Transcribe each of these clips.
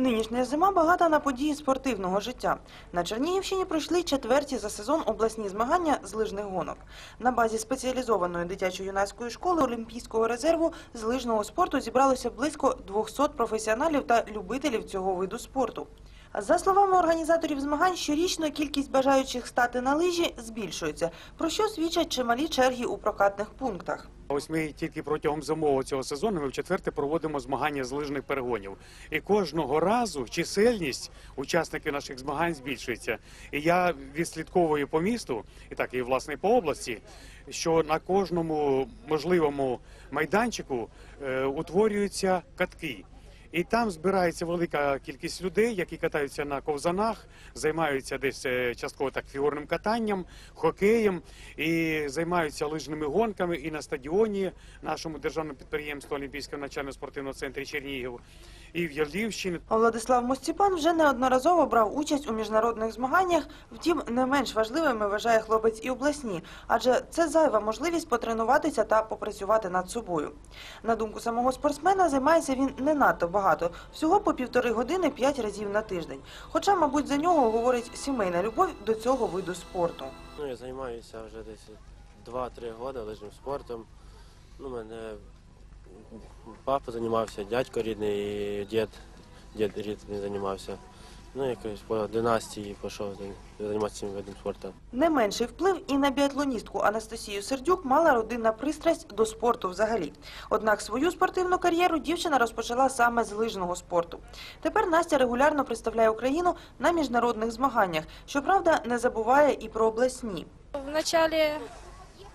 Нинішня зима багата на події спортивного життя. На Чернігівщині пройшли четверті за сезон обласні змагання з лижних гонок. На базі спеціалізованої дитячо-юнацької школи Олімпійського резерву з лижного спорту зібралося близько 200 професіоналів та любителів цього виду спорту. За словами організаторів змагань, щорічно кількість бажаючих стати на лижі збільшується, про що свідчать чималі черги у прокатних пунктах. Ось ми тільки протягом зимового цього сезону ми в четверте проводимо змагання з лижних перегонів. І кожного разу чисельність учасників наших змагань збільшується. І я відслідковую по місту, і так і власне по області, що на кожному можливому майданчику е, утворюються катки. І там збирається велика кількість людей, які катаються на ковзанах, займаються десь е, частково так фігурним катанням, хокеєм і займаються лижними гонками і на стадіоні нашому державному підприємству Олімпійського навчально-спортивного центру Чернігів, і в Ялівщині. Владислав Мостіпан вже неодноразово брав участь у міжнародних змаганнях. Втім, не менш важливими вважає хлопець і обласні, адже це зайва можливість потренуватися та попрацювати над собою. На думку самого спортсмена, займається він не надто багато, всього по півтори години п'ять разів на тиждень. Хоча, мабуть, за нього говорить сімейна любов до цього виду спорту. Ну, я займаюся вже десь 2-3 роки лижним спортом. Ну, мене папа займався, дядько рідний, і дід, дід рідний займався. Ну, якось по династії пішов займатися цим видом спорту. Не менший вплив і на біатлоністку Анастасію Сердюк мала родинна пристрасть до спорту взагалі. Однак свою спортивну кар'єру дівчина розпочала саме з лижного спорту. Тепер Настя регулярно представляє Україну на міжнародних змаганнях. Щоправда, не забуває і про обласні. В начале,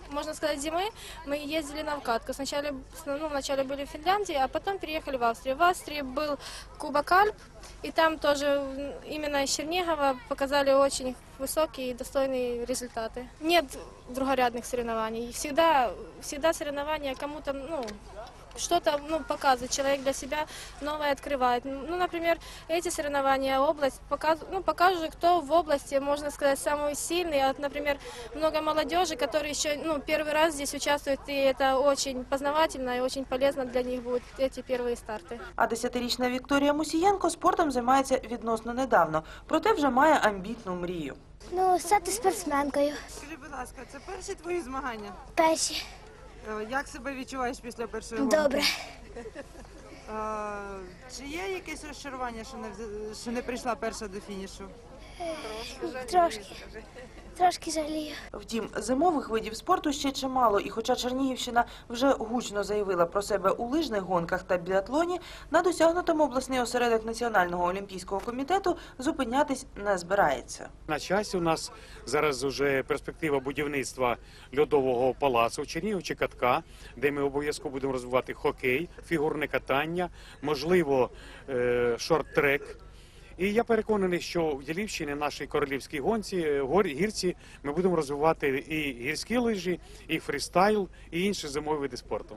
можно сказать, зимы мы ездили на вкатку. Сначала, ну, вначале были в Финляндии, а потом переехали в Австрию. В Австрии был Кубок Альп, и там тоже м, именно из Чернигова показали очень высокие и достойные результаты. Нет другорядных соревнований. Всегда, всегда соревнования кому-то, ну, что-то ну, показывает, человек для себя новое открывает. Ну, например, эти соревнования, область, показ, ну, покажут, кто в области, можно сказать, самый сильный. А Вот, например, много молодежи, которые еще ну, первый раз здесь участвуют, и это очень познавательно и очень полезно для них будут эти первые старты. А десятирічна Вікторія Мусієнко спортом займається відносно недавно, проте вже має амбітну мрію. Ну, стати спортсменкою. Скажи, будь ласка, це перші твої змагання? Перші. Е, Як себе відчуваєш після першої гонки? Добре. Е, Чи є якесь розчарування, що не вз- що не прийшла перша до фінішу? Трошки. Трошки жалію. Втім, зимових видів спорту ще чимало, і хоча Чернігівщина вже гучно заявила про себе у лижних гонках та біатлоні, на досягнутому обласний осередок Національного олімпійського комітету зупинятись не збирається. На часі у нас зараз вже перспектива будівництва льодового палацу в Чернігів чи катка, де ми обов'язково будемо розвивати хокей, фігурне катання, можливо, е, шорт-трек. І я переконаний, що в Ялівщині, нашій королівській гонці, е, гор, гірці, ми будемо розвивати і гірські лижі, і фрістайл, і інші зимові види спорту.